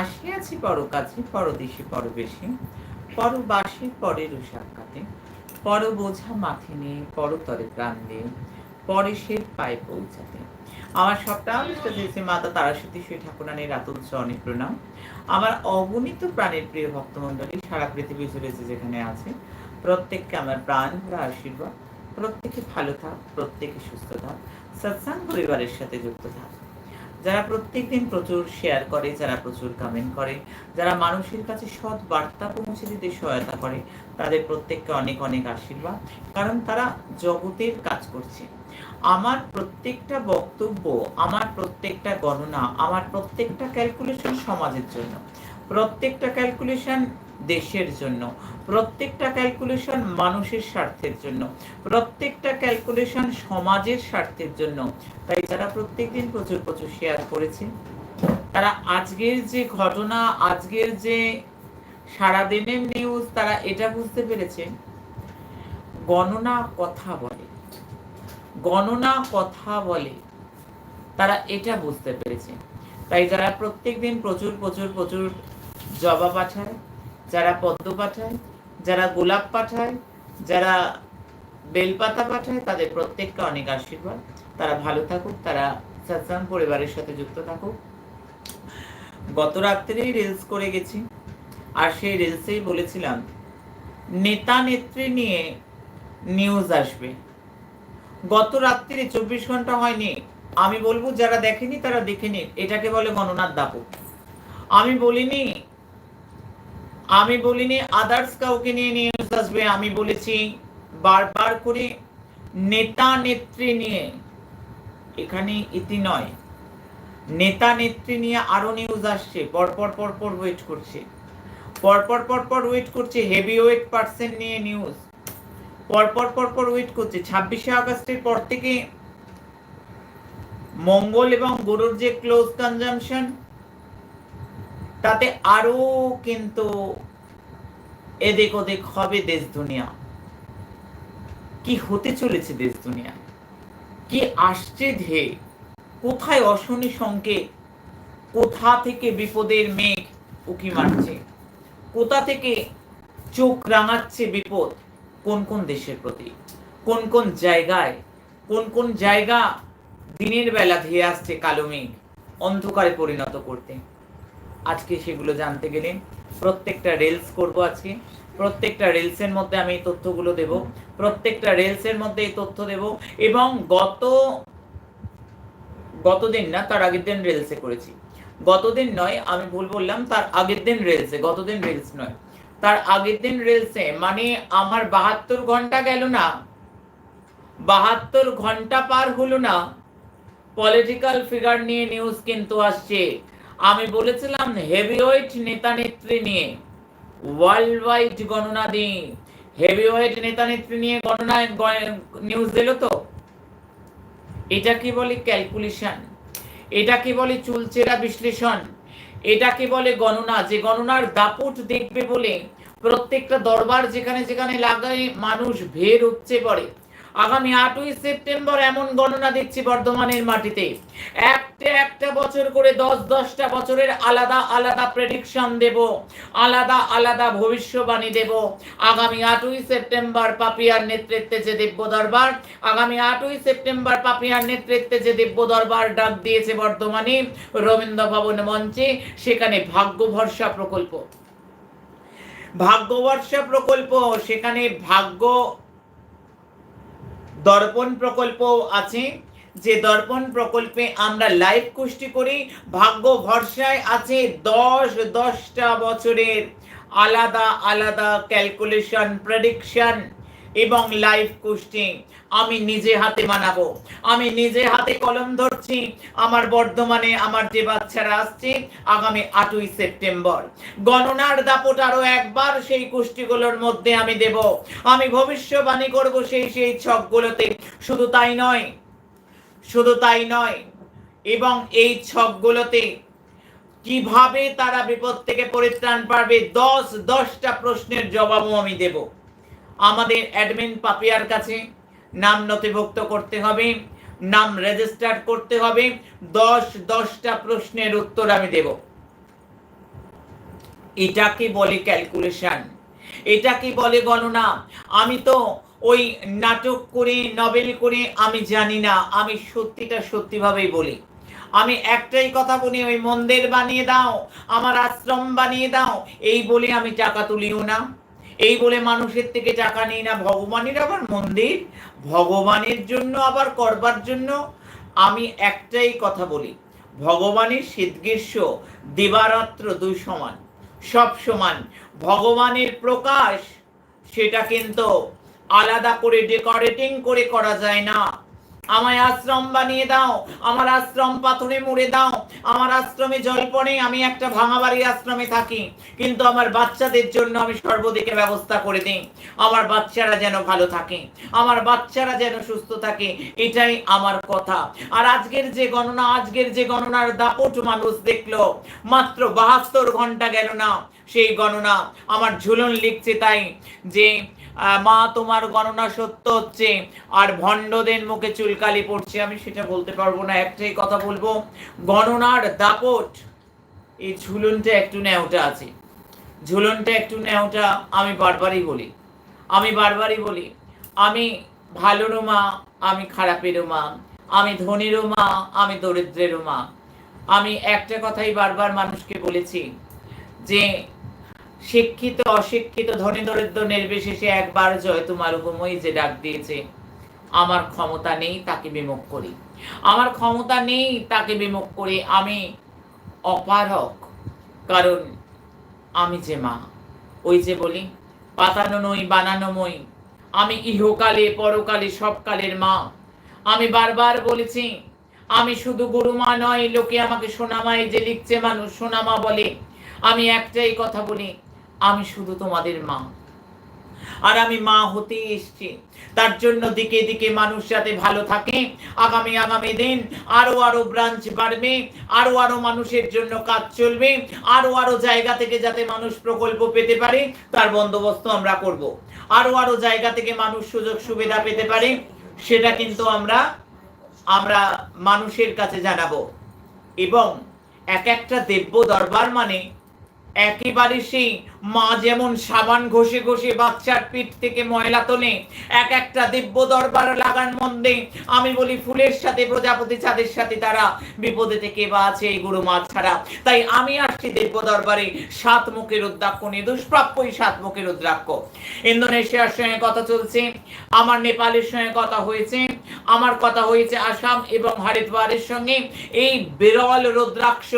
আসিয়াছি পরকাছে, পরদেশে পরবেশে, পরবাসে পরের সাক্ষাতে পর বোঝা মাথে নিয়ে পরতরে প্রাণ দিয়ে পরেশের পায়ে পৌঁছাতে। আমার সবটা দিয়েছে মাতা তারাসতী শ্রী ঠাকুরানীর রাতুল চরণে প্রণাম। আমার অগণিত প্রাণের প্রিয় ভক্তমণ্ডলী সারা পৃথিবী জুড়ে যে যেখানে আছে, প্রত্যেককে আমার প্রাণ ভরা আশীর্বাদ, প্রত্যেকে ভালো থাক, প্রত্যেকে সুস্থ থাক সৎসাং পরিবারের সাথে যুক্ত থাক। যারা প্রত্যেক দিন প্রচুর শেয়ার করে, যারা প্রচুর কামেন্ট করে, যারা মানুষের কাছে সৎ বার্তা পৌঁছে দিতে সহায়তা করে, তাদের প্রত্যেককে অনেক অনেক আশীর্বাদ, কারণ তারা জগতের কাজ করছে। আমার প্রত্যেকটা বক্তব্য, আমার প্রত্যেকটা গণনা, আমার প্রত্যেকটা ক্যালকুলেশন সমাজের জন্য। প্রত্যেকটা ক্যালকুলেশন দেশের জন্য, প্রত্যেকটা ক্যালকুলেশন মানুষের স্বার্থের জন্য, প্রত্যেকটা ক্যালকুলেশন সমাজের স্বার্থের জন্য। তাই যারা প্রত্যেকদিন প্রচুর প্রচুর শেয়ার করেছে, তারা আজকের যে ঘটনা, আজকের যে সারাদিনের নিউজ তারা এটা বুঝতে পেরেছে, গণনা কথা বলে, গণনা কথা বলে, তারা এটা বুঝতে পেরেছে। তাই যারা প্রত্যেকদিন প্রচুর প্রচুর প্রচুর জবা পাঠায়, যারা পদ্ম পাঠায়, যারা গোলাপ পাঠায়, যারা বেলপাতা পাঠায়, তাদের প্রত্যেককে অনেক আশীর্বাদ। তারা ভালো থাকুক, তারা সৎসাং পরিবারের সাথে যুক্ত থাকুক। গত রাত্রেই রিলস করে গেছি, আর সেই রিলসেই বলেছিলাম, নেতা নেত্রী নিয়ে নিউজ আসবে। গত রাত্রে চব্বিশ ঘণ্টা হয়নি। আমি বলব, যারা দেখেনি, তারা দেখে নিন। এটাকে বলে গণনার দাপক আমি বলিনি আমি বলিনি আদার্স কাউকে নিয়ে নিউজ আসবে। আমি বলেছি, বারবার করে নেতা নেত্রী নিয়ে, এখানে ইতি নয়। নেতা নেত্রী নিয়ে আরও নিউজ আসছে। পরপর পরপর ওয়েট করছে। পরপর পরপর ওয়েট করছে হেভি ওয়েট পার্সেন্ট নিয়ে নিউজ পরপর পরপর ওয়েট করছে। ছাব্বিশে আগস্টের পর থেকে মঙ্গল এবং গরুর যে ক্লোজ কনজামশন তাতে আরও কিন্তু এদিক ওদিক হবে দেশ দুনিয়া। কি হতে চলেছে দেশ দুনিয়া? কি আসছে ধেয়ে কোথায় অশনি সংকেত কোথা থেকে বিপদের মেঘ উকি মারছে? কোথা থেকে চোখ রাঙাচ্ছে বিপদ? কোন কোন দেশের প্রতি? কোন কোন জায়গায়? কোন কোন জায়গা দিনের বেলা ধেয়ে আসছে কালো মেঘ? অন্ধকারে পরিণত করতে। আজকে সেগুলো জানতে গেলে প্রত্যেকটা রিলস করব আজকে। প্রত্যেকটা রিলসের মধ্যে আমি এই তথ্যগুলো দেব। প্রত্যেকটা রিলসের মধ্যে এই তথ্য দেব এবং গত, গতদিন না, তার আগের দিন রিলসে করেছি। গতদিন নয়, আমি ভুল বললাম, তার আগের দিন রিলসে, গতদিন রিলস নয়। তার আগের দিন রিলসে মানে আমার বাহাত্তর ঘণ্টা গেল না। বাহাত্তর ঘণ্টা পার হলো না। পলিটিক্যাল ফিগার নিয়ে নিউজ কিন্তু আসছে। আমি বলেছিলাম হেভিওয়েট নেতা নেত্রী নিয়ে ওয়ার্ল্ড ওয়াইড গণনা দিই। হেভিওয়েট নেতা নেত্রী নিয়ে গণনা নিউজ দিল তো? এটা কি বলে ক্যালকুলেশন এটা কি বলে চুলচেরা বিশ্লেষণ? এটাকে বলে গণনা? যে গণনার দাপট দেখবে বলে প্রত্যেকটা দরবার যেখানে যেখানে লাগায় মানুষ ভের উপচে পড়ে। আগামী আটই সেপ্টেম্বর এমন গণনা দেখছি বর্ধমানের মাটিতে। একটা একটা বছর করে দশ দশটা বছরের আলাদা আলাদা প্রেডিকশন দেব, আলাদা আলাদা ভবিষ্যবাণী দেব। আগামী আটই সেপ্টেম্বর পাপিয়ার নেতৃত্বে যে দিব্য দরবার, আগামী আটই সেপ্টেম্বর পাপিয়ার নেতৃত্বে যে দিব্য দরবার ডাক দিয়েছে বর্ধমানে রবীন্দ্র ভবন মঞ্চে, সেখানে ভাগ্য ভরসা প্রকল্প। ভাগ্য প্রকল্প, সেখানে ভাগ্য দর্পণ প্রকল্প আছে। যে দর্পণ প্রকল্পে আমরা লাইভ কুষ্টি করি, ভাগ্য ভরসায় আছে দশ, দশটা বছরের। আলাদা আলাদা ক্যালকুলেশন প্রেডিকশন এবং লাইভ কুষ্টি আমি নিজে হাতে বানাবো। আমি নিজে হাতে কলম ধরছি। আমার বর্ধমানে আমার যে বাচ্চারা আসছে, আগামী আটই সেপ্টেম্বর। গণনার দাপট আরও একবার সেই কুষ্টিগুলোর মধ্যে আমি দেব। আমি ভবিষ্যবাণী করব সেই সেই ছকগুলোতে। শুধু তাই নয়, শুধু তাই নয়, এবং এই ছকগুলোতে কীভাবে তারা বিপদ থেকে পরিত্রাণ পাবে, দশ, দশটা প্রশ্নের জবাবও আমি দেব। আমাদের অ্যাডমিন পাপিয়ার কাছে নাম নথিভুক্ত করতে হবে, নাম রেজিস্টার করতে হবে, দশ দশটা প্রশ্নের উত্তর আমি দেব। এটাকে বলে ক্যালকুলেশন? এটাকে বলে গণনা? আমি তো ওই নাটক করে, নভেল করে আমি জানি না, আমি সত্যিটা সত্যিভাবেই বলি। আমি একটাই কথা বলি, ওই মন্দির বানিয়ে দাও, আমার আশ্রম বানিয়ে দাও, এই বলে আমি টাকা তুলিও না। এই বলে মানুষের থেকে টাকা নিই না ভগবানের আবার মন্দির? ভগবানের জন্য আবার করবার জন্য? আমি একটাই কথা বলি, ভগবানের শীত গ্রীষ্ম দেবারাত্র দুই সমান। সব সমান। ভগবানের প্রকাশ, সেটা কিন্তু আলাদা করে ডেকোরেটিং করে করা যায় না। আমায় আশ্রম বানিয়ে দাও, আমার আশ্রম পাথরে মুড়ে দাও, আমার আশ্রমে জল পড়ে, আমি একটা ভাঙা বাড়ির আশ্রমে থাকি। কিন্তু আমার বাচ্চাদের জন্য আমি সর্বদিকে ব্যবস্থা করে দিই। আমার বাচ্চারা যেন ভালো থাকে, আমার বাচ্চারা যেন সুস্থ থাকে, এটাই আমার কথা। আর আজকের যে গণনা, আজকের যে গণনার দাপট মানুষ দেখল, মাত্র বাহাত্তর ঘণ্টা গেল না, সেই গণনা। আমার ঝুলন লিখছে তাই যে মা, তোমার গণনা সত্য হচ্ছে। আর ভণ্ডদের মুখে চুলকালি পড়ছে, আমি সেটা বলতে পারব না, একটাই কথা বলব। গণনার দাপট, এই ঝুলনটা একটু ন্যাওটা আছে। ঝুলনটা একটু ন্যাওটা আমি বারবারই বলি। আমি বারবারই বলি, আমি ভালোরও মা, আমি খারাপেরও মা, আমি ধনীরও মা, আমি দরিদ্রেরও মা। আমি একটা কথাই বারবার মানুষকে বলেছি যে শিক্ষিত, অশিক্ষিত, ধনী দরিদ্র নির্বিশেষে একবার জয় তোমার উপময় যে ডাক দিয়েছে, আমার ক্ষমতা নেই তাকে বিমুখ করি। আমার ক্ষমতা নেই তাকে বিমুখ করি, আমি অপারক, কারণ আমি যে মা। ওই যে বলি, পাতানো নই, বানানো মই, আমি ইহকালে, পরকালে, সবকালের মা। আমি বারবার বলেছি, আমি শুধু গুরুমা নয়, লোকে আমাকে সোনামায় যে লিখছে মানুষ, সোনামা বলে। আমি একটাই কথা বলি আমি শুধু তোমাদের মা। আর আমি মা হতে এসছি। তার জন্য দিকে দিকে মানুষ যাতে ভালো থাকে, আগামী আগামী দিন আরও আরও ব্রাঞ্চ বাড়বে, আরও আরও মানুষের জন্য কাজ চলবে, আরও আরও জায়গা থেকে যাতে মানুষ প্রকল্প পেতে পারে, তার বন্দোবস্ত আমরা করব। আরও আরও জায়গা থেকে মানুষ সুযোগ সুবিধা পেতে পারে, সেটা কিন্তু আমরা আমরা মানুষের কাছে জানাব। এবং এক একটা দেব্য দরবার মানে একেবারে সেই মা যেমন সাবান ঘষে ঘষে বাচ্চার পিঠ থেকে ময়লা তোলে, এক একটা দিব্য দরবার লাগান মন্দে। আমি বলি, ফুলের সাথে, প্রজাপতি চাঁদের সাথে তারা বিপদে থেকে বা আছে এই গুরু মা ছাড়া। তাই আমি আসছি দিব্য দরবারে, সাত মুখের রুদ্রাক্ষ নিয়ে দুষ্প্রাপ্যই সাত মুখের রুদ্রাক্ষ। ইন্দোনেশিয়ার সঙ্গে কথা চলছে, আমার নেপালের সঙ্গে কথা হয়েছে, আমার কথা হয়েছে আসাম এবং হরিদ্বারের সঙ্গে। এই বিরল রুদ্রাক্ষ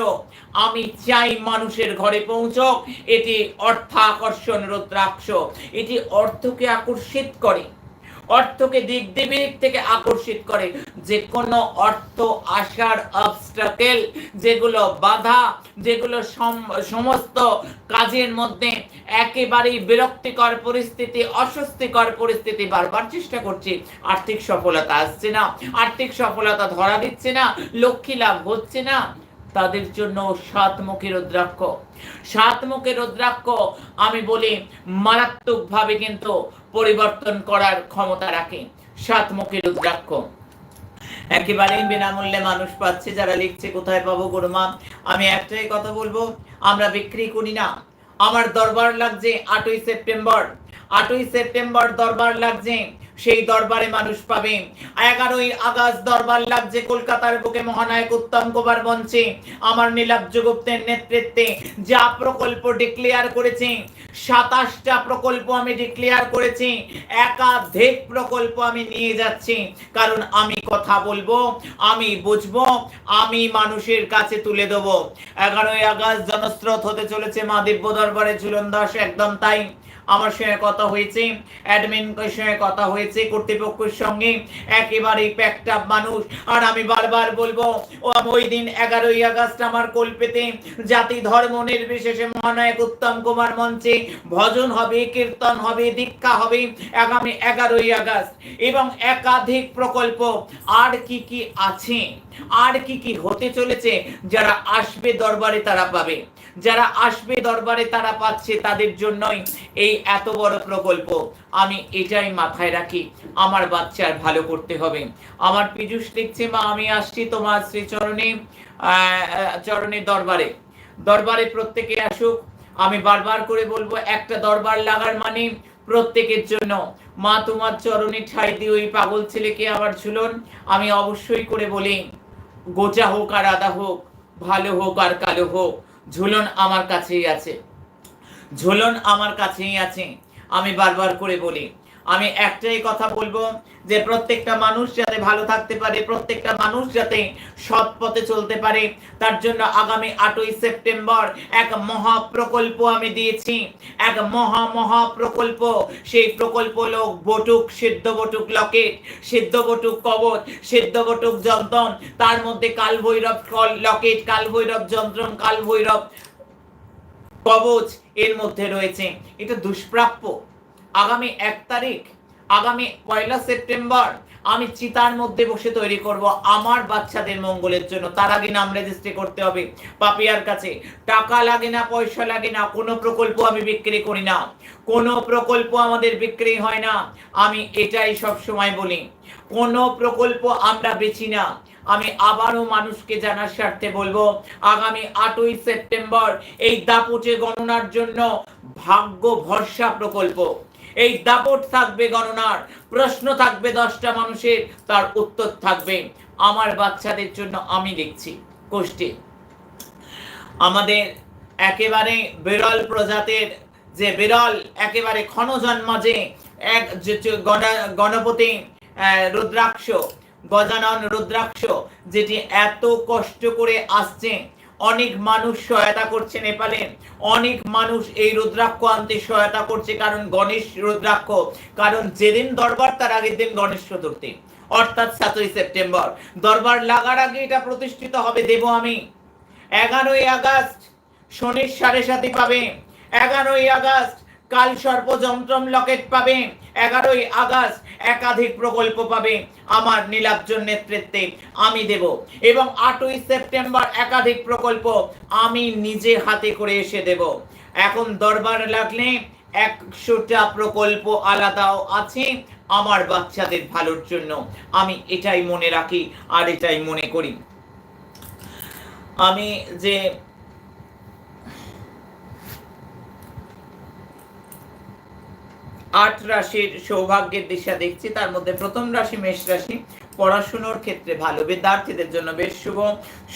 আমি চাই মানুষের ঘরে পৌঁছক, এটি অর্থাকর্ষণ রুদ্রাক্ষ। এটি অর্থকে আকর্ষিত করে। অর্থকে দিক দিক থেকে আকর্ষিত করে। যে কোনো অর্থ আসার অবস্ট্রাকেল যেগুলো বাধা, যেগুলো সমস্ত কাজের মধ্যে একেবারেই বিরক্তিকর পরিস্থিতি, অস্বস্তিকর পরিস্থিতি বারবার চেষ্টা করছি। আর্থিক সফলতা আসছে না। আর্থিক সফলতা ধরা দিচ্ছে না। লক্ষ্মী লাভ হচ্ছে না। তাদের জন্য সাত মুখের রুদ্রাক্ষ। সাত মুখের রুদ্রাক্ষ, আমি বলি, মারাত্মকভাবে কিন্তু পরিবর্তন করার ক্ষমতা রাখে সাত মুখের রুদ্রাক্ষ। একেবারেই বিনামূল্যে মানুষ পাচ্ছে যারা লিখছে, কোথায় পাবো গুরুমা? আমি একটাই কথা বলব, আমরা বিক্রি করি না। আমার দরবার লাগছে আটই সেপ্টেম্বর। আটই সেপ্টেম্বর দরবার লাগছে। সেই দরবারে মানুষ পাবে। এগারোই আগস্ট দরবার লাগছে কলকাতার বুকে মহানায়ক উত্তম কুমার মঞ্চে আমার নীলাব্জ গুপ্তের নেতৃত্বে যা প্রকল্প ডিক্লেয়ার করেছে, সাতাশটা প্রকল্প আমি ডিক্লেয়ার করেছি, একাধিক প্রকল্প আমি নিয়ে যাচ্ছি। কারণ আমি কথা বলব, আমি বুঝব, আমি মানুষের কাছে তুলে দেবো। এগারোই আগস্ট জনস্রোত হতে চলেছে মা দিব্য দরবারে, ঝুলন দাস, একদম তাই। আমার সঙ্গে কথা হয়েছে অ্যাডমিন সঙ্গে কথা হয়েছে, কর্তৃপক্ষের সঙ্গে। একেবারেই প্যাকটাপ মানুষ। আর আমি বারবার বলব ওই দিন এগারোই আগস্ট আমার কল্পেতে জাতি ধর্ম নির্বিশেষে মহানায়ক উত্তম কুমার মঞ্চে ভজন হবে, কীর্তন হবে, দীক্ষা হবে আগামী এগারোই আগস্ট। এবং একাধিক প্রকল্প আর কি কি আছে, আর কি কি হতে চলেছে, যারা আসবে দরবারে তারা পাবে। যারা আসবে দরবারে তারা পাচ্ছে তাদের জন্যই এই এত বড় প্রকল্প, আমি এটাই মাথায় রাখি। আমার বাচ্চার ভালো করতে হবে। আমার পীযুষ লিখছে মা, আমি আসছি তোমার শ্রীচরণে চরণের দরবারে। দরবারে প্রত্যেকে আসুক। আমি বারবার করে বলব, একটা দরবার লাগার মানে প্রত্যেকের জন্য। মা, তোমার চরণে ঠাই দিয়ে ওই পাগল ছেলেকে আবার ঝুলন। আমি অবশ্যই করে বলি গোটা হোক আর আদা হোক, ভালো হোক আর কালো হোক, ঝুলন আমার কাছেই আছে। ঝুলন আমার কাছেই আছে। আমি বারবার করে বলি, আমি একটাই কথা বলব যে প্রত্যেকটা মানুষ যাতে ভালো থাকতে পারে, প্রত্যেকটা মানুষ যাতে সৎ পথে চলতে পারে, তার জন্য আগামী আটই সেপ্টেম্বর এক মহা প্রকল্প আমি দিয়েছি। এক মহা মহা প্রকল্প সেই প্রকল্প হলো বটুক, সিদ্ধ বটুক লকেট, সিদ্ধ বটুক কবচ সিদ্ধ বটুক যন্ত্রণ, তার মধ্যে কাল ভৈরব লকেট কাল ভৈরব যন্ত্রণ কাল ভৈরব কবচ এর মধ্যে রয়েছে। এটা দুষ্প্রাপ্য। আগামী এক তারিখ, আগামী পয়লা সেপ্টেম্বর, আমি চিতার মধ্যে বসে তৈরি করব আমার বাচ্চাদের মঙ্গলের জন্য। তার আগে নাম রেজিস্ট্রি করতে হবে পাপিয়ার কাছে। টাকা লাগে না, পয়সা লাগে না, কোনো প্রকল্প আমি বিক্রি করি না। কোনো প্রকল্প আমাদের বিক্রি হয় না। আমি এটাই সব সময় বলি। কোনো প্রকল্প আমরা বেচি না। আমি আবারও মানুষকে জানার স্বার্থে বলব, আগামী আটই সেপ্টেম্বর এই দাপটে গণনার জন্য ভাগ্য ভরসা প্রকল্প। এই দাপট থাকবে গণনার, প্রশ্ন থাকবে দশটা মানুষের, তার উত্তর থাকবে। আমার বাচ্চাদের জন্য আমি লিখছি, কোষ্ঠী। আমাদের একেবারে বিরল প্রজাতির যে বিরল, একেবারে ক্ষণজন্মাজে এক যে গণ- গণপতি রুদ্রাক্ষ, গজানন রুদ্রাক্ষ, যেটি এত কষ্ট করে আসছে। অনেক মানুষ সহায়তা করছে নেপালে। অনেক মানুষ এই রুদ্রাক্ষ আনতে সহায়তা করছে কারণ গণেশ রুদ্রাক্ষ। কারণ যেদিন দরবার, তার আগের দিন গণেশ চতুর্থী, অর্থাৎ সাতই সেপ্টেম্বর। দরবার লাগার আগে এটা প্রতিষ্ঠিত হবে, দেব আমি। এগারোই আগস্ট শনির সাড়ে সাথে পাবে। এগারোই আগস্ট কাল সর্প যন্ত্রম লকেট পাবে, এগারোই আগস্ট একাধিক প্রকল্প পাবে আমার নীলাব্জন নেতৃত্বে আমি দেব। এবং আটই সেপ্টেম্বর একাধিক প্রকল্প আমি নিজে হাতে করে এসে দেব। এখন দরবার লাগলে একশোটা প্রকল্প আলাদাও আছে আমার বাচ্চাদের ভালোর জন্য। আমি এটাই মনে রাখি আর এটাই মনে করি। আমি যে আট রাশির সৌভাগ্যের দিশা দেখছি। তার মধ্যে প্রথম রাশি মেষ রাশি। পড়াশুনোর ক্ষেত্রে ভালো। বিদ্যার্থীদের জন্য বেশ শুভ।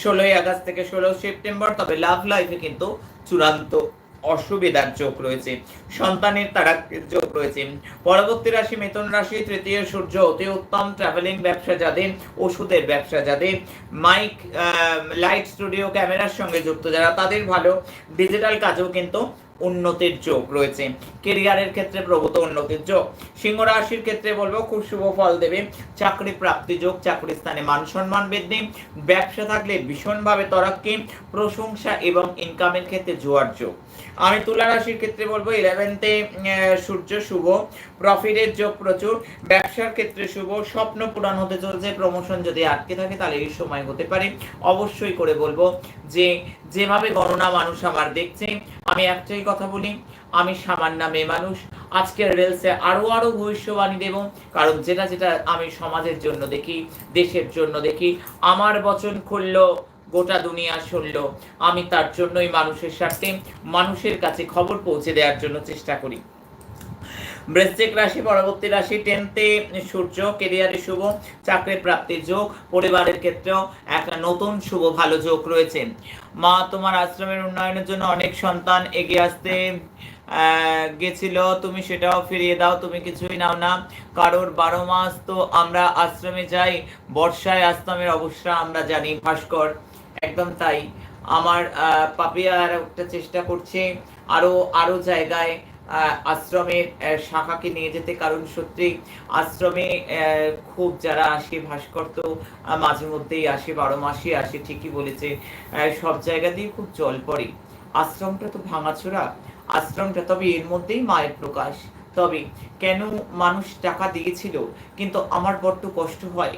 ষোলোই আগস্ট থেকে ষোলো সেপ্টেম্বর, তবে লাভ লাইফে কিন্তু চূড়ান্ত অসুবিধার যোগ রয়েছে। সন্তানের তারা যোগ রয়েছে। পরবর্তী রাশি মিথুন রাশি, তৃতীয় সূর্য অতি উত্তম। ট্রাভেলিং ব্যবসা যাদের, ওষুধের ব্যবসা যাদের। মাইক লাইট স্টুডিও ক্যামেরার সঙ্গে যুক্ত যারা, তাদের ভালো। ডিজিটাল কাজেও কিন্তু উন্নতির যোগ রয়েছে। কেরিয়ারের ক্ষেত্রে প্রভূত উন্নতির যোগ। সিংহ রাশির ক্ষেত্রে বলব, খুব শুভ ফল দেবে। চাকরি প্রাপ্তি যোগ, চাকরির স্থানে মান সম্মান বৃদ্ধি। ব্যবসা থাকলে ভীষণভাবে তরাক্কি, প্রশংসা এবং ইনকামের ক্ষেত্রে জোয়ার যোগ। আমি তুলা রাশির ক্ষেত্রে বলব ইলেভেন্থে সূর্য শুভ প্রফিটের যোগ প্রচুর, ব্যবসার ক্ষেত্রে শুভ, স্বপ্ন পূরণ হতে চলছে প্রমোশন যদি আটকে থাকে তাহলে এই সময় হতে পারে। অবশ্যই করে বলব যে, যেভাবে গণনা মানুষ আমার দেখছে, আমি একটাই কথা বলি, আমি সামান্য মেয়ে মানুষ, আজকের রেলসে আরও আরও ভবিষ্যবাণী দেব, কারণ যেটা যেটা আমি সমাজের জন্য দেখি, দেশের জন্য দেখি, আমার বচন খুললো গোটা দুনিয়া শুনলো। আমি তার জন্যই মানুষের স্বার্থে মানুষের কাছে খবর পৌঁছে দেওয়ার জন্য চেষ্টা করি। বৃশ্চিক রাশি, পরবর্তী রাশি, টেনতে সূর্য, কেরিয়ারে শুভ চাকরির প্রাপ্তির যোগ, পরিবারের ক্ষেত্রেও একটা নতুন শুভ, ভালো যোগ রয়েছে। মা তোমার আশ্রমের উন্নয়নের জন্য অনেক সন্তান এগিয়ে আসতে গেছিল। তুমি সেটাও ফিরিয়ে দাও, তুমি কিছুই নাও না। কারোর বারো মাস তো আমরা আশ্রমে যাই, বর্ষায় আশ্রমের অবস্থা আমরা জানি ভাস্কর। একদম তাই। আমার আহ, পাপিয়া আর একটা চেষ্টা করছে আরও আরও জায়গায় আশ্রমের শাখাকে নিয়ে যেতে। কারণ সত্যি আশ্রমে খুব যারা আসে ভাস্কর তো মাঝে মধ্যেই আসে বারো মাসই আসে ঠিকই বলেছে সব জায়গা দিয়ে খুব জল পড়ে। আশ্রমটা তো ভাঙাচোরা। আশ্রমটা তবে এর মধ্যেই মায়ের প্রকাশ। তবে কেন মানুষ টাকা দিয়েছিল? কিন্তু আমার বড্ড কষ্ট হয়।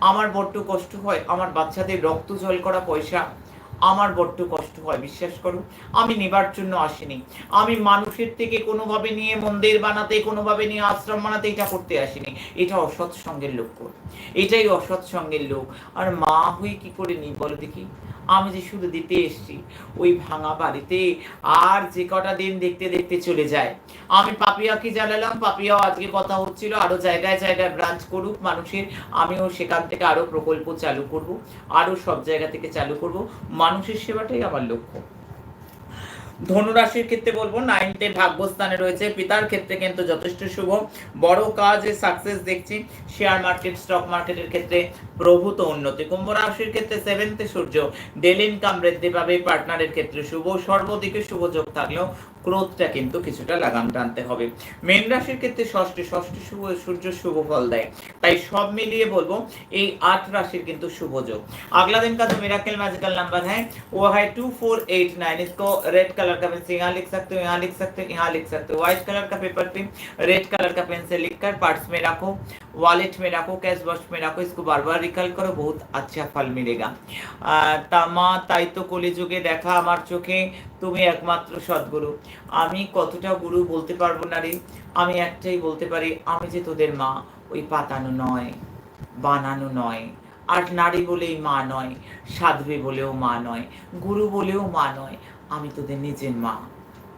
আমার বড্ড কষ্ট হয়, আমার বাচ্চাদের রক্ত জল করা পয়সা, আমার বড্ড কষ্ট হয়, বিশ্বাস করো। আমি নেবার জন্য আসিনি। আমি মানুষের থেকে কোনোভাবে নিয়ে মন্দির বানাতে, কোনোভাবে নিয়ে আশ্রম বানাতে এটা করতে আসিনি। এটা অসৎ সঙ্গের লোক। এটাই অসৎ সঙ্গের লোক। আর মা হয়ে কি করে নি বলো দেখি? আমি যে শুধু দিতে এসছি, ওই ভাঙা বাড়িতে আর যে কটা দিন দেখতে দেখতে চলে যায়। আমি পাপিয়াকে জানালাম, পাপিয়াও আজকে কথা হচ্ছিল, আরও জায়গায় জায়গায় ব্রাঞ্চ করুক মানুষের, আমিও সেখান থেকে আরও প্রকল্প চালু করব, আরও সব জায়গা থেকে চালু করব। মানুষের সেবাটাই আমার লক্ষ্য। ধনুরাশির ক্ষেত্রে বলব নাইনতে ভাগ্যস্থানে রয়েছে। পিতার ক্ষেত্রে কিন্তু যথেষ্ট শুভ। বড় কাজে সাকসেস দেখছি। শেয়ার মার্কেট স্টক মার্কেটের ক্ষেত্রে প্রভূত উন্নতি। কুম্ভ রাশির ক্ষেত্রে সেভেন্থে সূর্য। ডেলি ইনকাম বৃদ্ধি পাবে। পার্টনারের ক্ষেত্রে শুভ। সর্বদিকে শুভ যোগ থাকলেও ক্রোধটা কিন্তু কিছুটা লাগাম টানতে হবে মেন রাশির ক্ষেত্রে ষষ্ঠী ষষ্ঠী শুভ সূর্য শুভ ফল দেয় তাই সব মিলিয়ে বলবো এই আট রাশির কিন্তু শুভ যোগ अगला दिन का जो मिराकल मैजिकल नंबर है वो है टू फोर एट नाइन इसको रेड कलर का पेन से यहाँ लिख सकते हो यहाँ लिख सकते हो यहाँ लिख सकते हो व्हाइट कलर का पेपर पे रेड कलर का पेन से लिख कर पर्स में रखो वॉलेट में रखो कैश बॉक्स में रखो इसको बार बार रिकल करो बहुत अच्छा फल मिलेगा আহ, তা মা তাই তো কলিযুগে দেখা আমার চোখে তুমি একমাত্র সদ্গুরু আমি কতটা গুরু বলতে পারব না রে? আমি একটাই বলতে পারি, আমি যে তোদের মা, ওই পাতানো নয়, বানানো নয়। আর নারী বলেই মা নয় সাধবে বলেও মা নয়, গুরু বলেও মা নয়, আমি তোদের নিজের মা,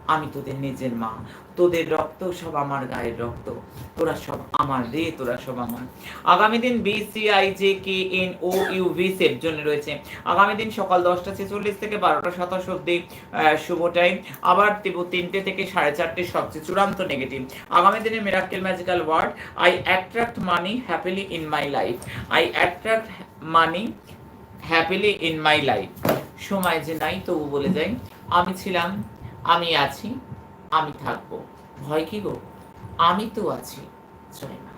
আমি তোদের নিজের মা। তোদের রক্ত সব আমার গায়ের রক্ত। তোরা সব আমার রে, তোরা সব আমার। আগামী দিন BCI J K N O U V জন্য রয়েছে। আগামী দিন সকাল দশটা ছেচল্লিশ থেকে বারোটা সাতাশ অব্দি শুভ টাইম আবার তিনটে থেকে সাড়ে চারটে সবচেয়ে চূড়ান্ত নেগেটিভ আগামী দিনে miracle magical word I attract money happily in my life I attract money happily in my life সময় যে নাই তবু বলে যাই, আমি ছিলাম, আমি আছি। আমি থাকব। ভয় কি গো? আমি তো আছি জয় মা